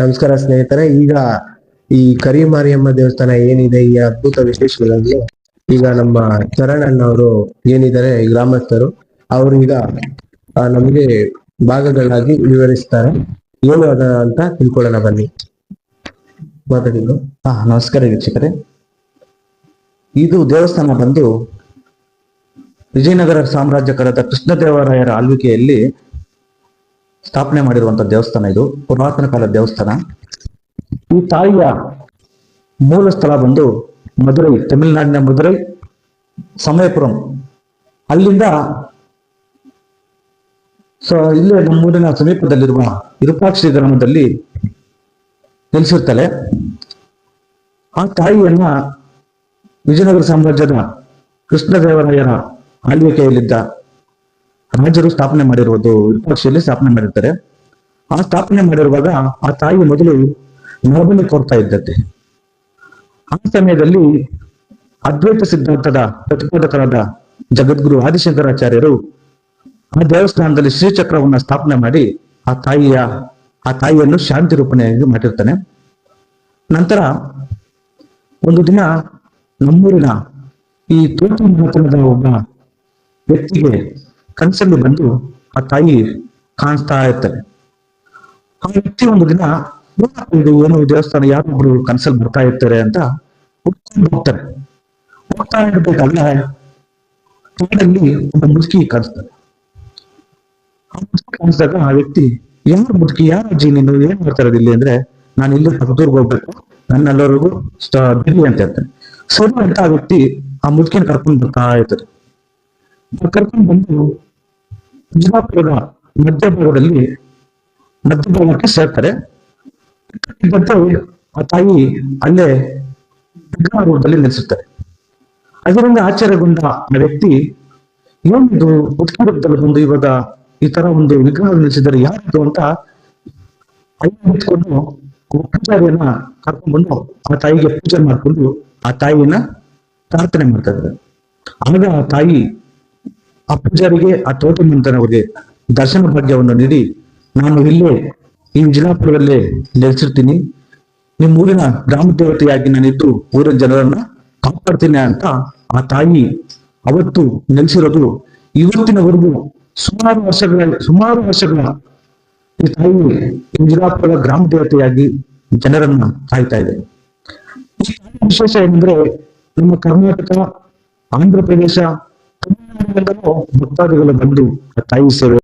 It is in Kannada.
ನಮಸ್ಕಾರ ಸ್ನೇಹಿತರೆ, ಈಗ ಈ ಕರಿಮಾರಿಯಮ್ಮ ದೇವಸ್ಥಾನ ಏನಿದೆ, ಈ ಅದ್ಭುತ ವಿಶೇಷಗಳಲ್ಲಿ ಈಗ ನಮ್ಮ ಚರಣ್ ಅವರು ಏನಿದ್ದಾರೆ ಗ್ರಾಮಸ್ಥರು, ಅವರು ಈಗ ನಮಗೆ ಭಾಗಗಳಾಗಿ ವಿವರಿಸ್ತಾರೆ. ಏನು ಅದ ಅಂತ ತಿಳ್ಕೊಳ್ಳೋಣ ಬನ್ನಿ. ಮಾತಾಡಿದ್ರು ಹಾ, ನಮಸ್ಕಾರ ವೀಕ್ಷಕರೇ. ಇದು ದೇವಸ್ಥಾನ ಬಂದು ವಿಜಯನಗರ ಸಾಮ್ರಾಜ್ಯ ಕರೆದ ಕೃಷ್ಣದೇವರಾಯರ ಆಳ್ವಿಕೆಯಲ್ಲಿ ಸ್ಥಾಪನೆ ಮಾಡಿರುವಂತ ದೇವಸ್ಥಾನ ಇದು. ಪುರಾತನ ಕಾಲದ ದೇವಸ್ಥಾನ. ಈ ತಾಯಿಯ ಮೂಲ ಸ್ಥಳ ಬಂದು ಮಧುರೈ, ತಮಿಳುನಾಡಿನ ಮಧುರೈ, ಸಮಯಪುರಂ. ಅಲ್ಲಿಂದ ಸೊ, ಇಲ್ಲೇ ನಮ್ಮೂರಿನ ಸಮೀಪದಲ್ಲಿರುವ ವಿರೂಪಾಕ್ಷಿ ಗ್ರಾಮದಲ್ಲಿ ನೆಲೆಸಿರ್ತಾಳೆ ಆ ತಾಯಿಯನ್ನ ವಿಜಯನಗರ ಸಾಮ್ರಾಜ್ಯದ ಕೃಷ್ಣದೇವರಾಯರ ಆಳ್ವಿಕೆಯಲ್ಲಿದ್ದ ರಾಜರು ಸ್ಥಾಪನೆ ಮಾಡಿರುವುದು ವಿಪಕ್ಷದಲ್ಲಿ ಸ್ಥಾಪನೆ ಮಾಡಿರ್ತಾರೆ. ಆ ಸ್ಥಾಪನೆ ಮಾಡಿರುವಾಗ ಆ ತಾಯಿ ಮೊದಲು ನರಬಲಿ ಕೊಡ್ತಾ ಇದ್ದಂತೆ ಆ ಸಮಯದಲ್ಲಿ ಅದ್ವೈತ ಸಿದ್ಧಾಂತದ ಪ್ರತಿಪಾದಕರಾದ ಜಗದ್ಗುರು ಆದಿಶಂಕರಾಚಾರ್ಯರು ಆ ದೇವಸ್ಥಾನದಲ್ಲಿ ಶ್ರೀಚಕ್ರವನ್ನ ಸ್ಥಾಪನೆ ಮಾಡಿ ಆ ತಾಯಿಯ, ಆ ತಾಯಿಯನ್ನು ಶಾಂತಿ ರೂಪಣೆಯಾಗಿ ಮಾಡಿರ್ತಾನೆ. ನಂತರ ಒಂದು ದಿನ ನಮ್ಮೂರಿನ ಈ ತೋಟ ಮನೆತನದ ಒಬ್ಬ ವ್ಯಕ್ತಿಗೆ ಕನಸಲ್ಲಿ ಬಂದು ಆ ತಾಯಿ ಕಾಣಿಸ್ತಾ ಇರ್ತಾರೆ ಆ ವ್ಯಕ್ತಿ ಒಂದು ದಿನ ಇದು ಏನು ದೇವಸ್ಥಾನ, ಯಾರೊಬ್ರು ಕನಸಲ್ಲಿ ಬರ್ತಾ ಇರ್ತಾರೆ ಅಂತ ಹುಡ್ಕೊಂಡು ಹೋಗ್ತಾರೆ. ಹೋಗ್ತಾ ಇರ್ಬೇಕಲ್ಲ ಕಾಡಲ್ಲಿ ಒಂದು ಮುದುಕಿ ಕಾಣಿಸ್ತಾರೆ ಆ ಮುದುಕಿ ಕಾಣಿಸಿದಾಗ ಆ ವ್ಯಕ್ತಿ, ಯಾರು ಮುದುಕಿ? ಯಾರು ಅಜ್ಜಿ ನೀನು? ಏನ್ ಮಾಡ್ತಾ ಇರೋದು ಇಲ್ಲಿ? ಅಂದ್ರೆ, ನಾನು ಇಲ್ಲಿ ಪಕ್ಕದೂರ್ಗೆ ಹೋಗ್ಬೇಕು. ನನ್ನೆಲ್ಲರಿಗೂ ಬಿರಿ ಅಂತ ಹೇಳ್ತಾನೆ. ಸರಿ ಅಂತ ಆ ವ್ಯಕ್ತಿ ಆ ಮುದುಕಿನ ಕರ್ಕೊಂಡು ಬರ್ತಾ ಇರ್ತಾರೆ ಕರ್ಕೊಂಡು ಬಂದು ಬಿಜಾಪುರದ ಮಧ್ಯಭಾಗದಲ್ಲಿ, ಮಧ್ಯಭಾಗಕ್ಕೆ ಸೇರ್ತಾರೆ. ಆ ತಾಯಿ ಅಲ್ಲೇ ರೂಪದಲ್ಲಿ ನೆಲೆಸುತ್ತಾರೆ. ಅದರಿಂದ ಆಶ್ಚರ್ಯಗೊಂಡ ಆ ವ್ಯಕ್ತಿ, ಏನಿದು? ರೂಪದಲ್ಲಿ ಬಂದು ಇವಾಗ ಈ ತರ ಒಂದು ವಿಗ್ರಹ ನಿಲ್ಲಿಸಿದರೆ ಯಾರಿದು? ಅಂತ ಅಲ್ಲಿ ನಿಂತ್ಕೊಂಡು ಪೂಜಾರಿಯನ್ನ ಕರ್ಕೊಂಡು ಬಂದು ಆ ತಾಯಿಗೆ ಪೂಜೆ ಮಾಡಿಕೊಂಡು ಆ ತಾಯಿಯನ್ನ ಪ್ರಾರ್ಥನೆ ಮಾಡ್ತಾ ಇದ್ದಾರೆ. ಆಗ ಆ ತಾಯಿ ಆ ಪೂಜಾರಿಗೆ ಆ ತೋಟಮಂತನವರಿಗೆ ದರ್ಶನ ಭಾಗ್ಯವನ್ನು ನೀಡಿ ನಾನು ಇಲ್ಲೇ ಈ ವಿಜಯಪುರದಲ್ಲೇ ನೆಲೆಸಿರ್ತೀನಿ. ನಿಮ್ಮ ಊರಿನ ಗ್ರಾಮ ದೇವತೆಯಾಗಿ ನಾನಿದ್ದು ಊರಿನ ಜನರನ್ನ ಕಾಪಾಡ್ತೀನಿ ಅಂತ ಆ ತಾಯಿ ಅವತ್ತು ನೆಲೆಸಿರೋದು ಇವತ್ತಿನವರೆಗೂ ಸುಮಾರು ವರ್ಷಗಳ ಸುಮಾರು ವರ್ಷಗಳ ಈ ತಾಯಿ ವಿಜಯಪುರದ ಗ್ರಾಮ ದೇವತೆಯಾಗಿ ಜನರನ್ನ ಕಾಯ್ತಾ ಇದೆ. ವಿಶೇಷ ಏನಂದ್ರೆ ನಮ್ಮ ಕರ್ನಾಟಕ, ಆಂಧ್ರ ಪ್ರದೇಶ ತಮಿಳುನಾಡಿನಿಂದಲೂ ಭಕ್ತಾದಿಗಳು ಬಂದು ಆ ತಾಯಿ ಸೇವೆ